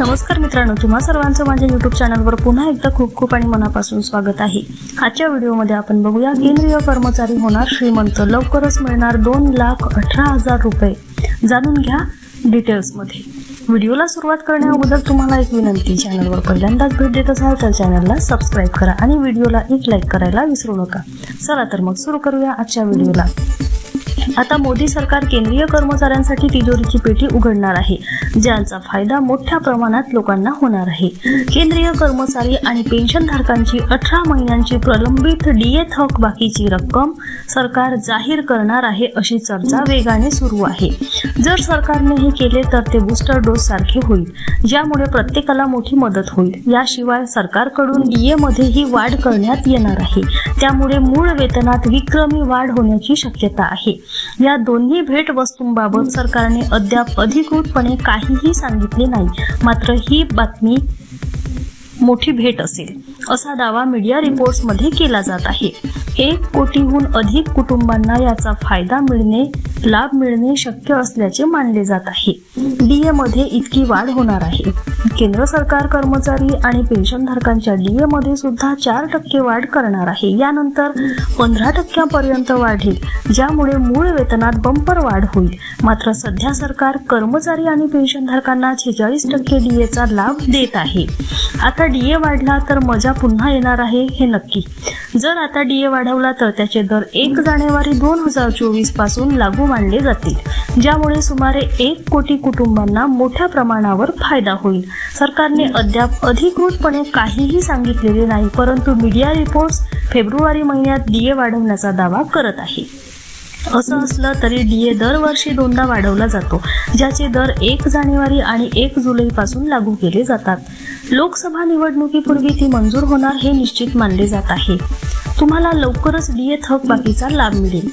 नमस्कार मित्रांनो तुम्हा सर्वांचं माझ्या युट्यूब चॅनलवर पुन्हा एकदा खूप खूप आणि मनापासून स्वागत आहे. आजच्या व्हिडिओमध्ये आपण बघूया केंद्रीय कर्मचारी होणार श्रीमंत. लवकरच मिळणार दोन लाख अठरा हजार रुपये. जाणून घ्या डिटेल्समध्ये व्हिडिओला सुरुवात करण्याअगोदर तुम्हाला एक विनंती चॅनलवर पहिल्यांदाच भेट देत असाल तर चॅनलला सबस्क्राईब करा आणि व्हिडिओला एक लाईक करायला विसरू नका. चला तर मग सुरू करूया आजच्या व्हिडिओला. आता मोदी सरकार केंद्रीय कर्मचाऱ्यांसाठी तिजोरीची पेटी उघडणार आहे. ज्यांचा फायदा मोठ्या प्रमाणात लोकांना होणार आहे. केंद्रीय कर्मचारी आणि पेन्शनधारकांची अठरा महिन्यांची प्रलंबित डीए थक बाकीची रक्कम सरकार जाहीर करणार आहे अशी चर्चा वेगाने सुरू आहे. जर सरकारने हे केले तर ते बूस्टर डोस सारखे होईल ज्यामुळे प्रत्येकाला मोठी मदत होईल. याशिवाय सरकारकडून डीए मध्येही वाढ करण्यात येणार आहे. त्यामुळे मूळ वेतनात विक्रमी वाढ होण्याची शक्यता आहे. या दोन्ही भेट वस्तूंबाबत सरकारने अद्याप अधिकृतपणे काहीही सांगितले नाही. मात्र ही बातमी मोठी भेट असेल असा दावा मीडिया रिपोर्ट्समध्ये केला जात आहे. एक कोटीहून अधिक कुटुंबांना याचा फायदा मिळणे लाभ मिळणे शक्य असल्याचे मानले जात आहे. डीए मध्ये इतकी वाढ होणार आहे. केंद्र सरकार कर्मचारी आणि पेन्शनधारकांच्या डीए मध्ये सुद्धा चार टक्के वाढ करणार आहे. यानंतर पंधरा टक्क्यापर्यंत वाढेल ज्यामुळे मूळ वेतनात बंपर वाढ होईल. मात्र सध्या सरकार कर्मचारी आणि पेन्शनधारकांना छेचाळीस टक्के डीएचा लाभ देत आहे. आता डीए वाढला तर मजा पुन्हा येणार आहे हे नक्की. जर आता डीए वाढवला तर त्याचे दर एक जानेवारी दोन हजार चोवीसपासून लागू मानले जातील ज्यामुळे सुमारे एक कोटी कुटुंबांना मोठ्या प्रमाणावर फायदा होईल. सरकारने अद्याप अधिकृतपणे काहीही सांगितलेले नाही परंतु मीडिया रिपोर्ट्स फेब्रुवारी महिन्यात डीए वाढवण्याचा दावा करत आहे. असं असलं तरी डीए दरवर्षी दोनदा वाढवला जातो ज्याचे दर एक जानेवारी आणि एक जुलैपासून लागू केले जातात. लोकसभा निवडणुकीपूर्वी ती मंजूर होणार हे निश्चित मानले जात आहे. तुम्हाला लवकरच डीए थक बाकीचा लाभ मिळेल.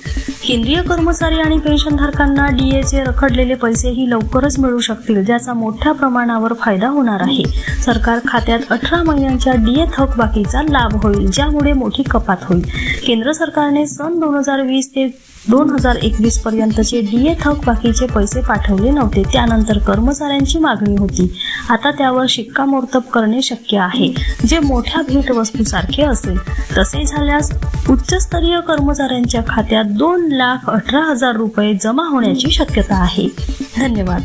केंद्रीय कर्मचारी आणि पेन्शनधारकांना डीएचे रखडलेले पैसेही लवकरच मिळू शकतील ज्याचा मोठ्या प्रमाणावर फायदा होणार आहे. सरकार खात्यात अठरा महिन्यांच्या डीए थक बाकीचा लाभ होईल ज्यामुळे मोठी कपात होईल. केंद्र सरकारने सन दोन हजार वीस ते दोन हजार एकवीस पर्यंतचे डीए थक बाकीचे पैसे पाठवले नव्हते. त्यानंतर कर्मचाऱ्यांची मागणी होती. आता त्यावर शिक्कामोर्तब करणे शक्य आहे. जे मोठ्या भेटवस्तूसारखे असेल. तसे झाल्यास उच्चस्तरीय कर्मचाऱ्यांच्या खात्यात दोन लाख अठरा हजार रुपये जमा होण्याची शक्यता आहे. धन्यवाद.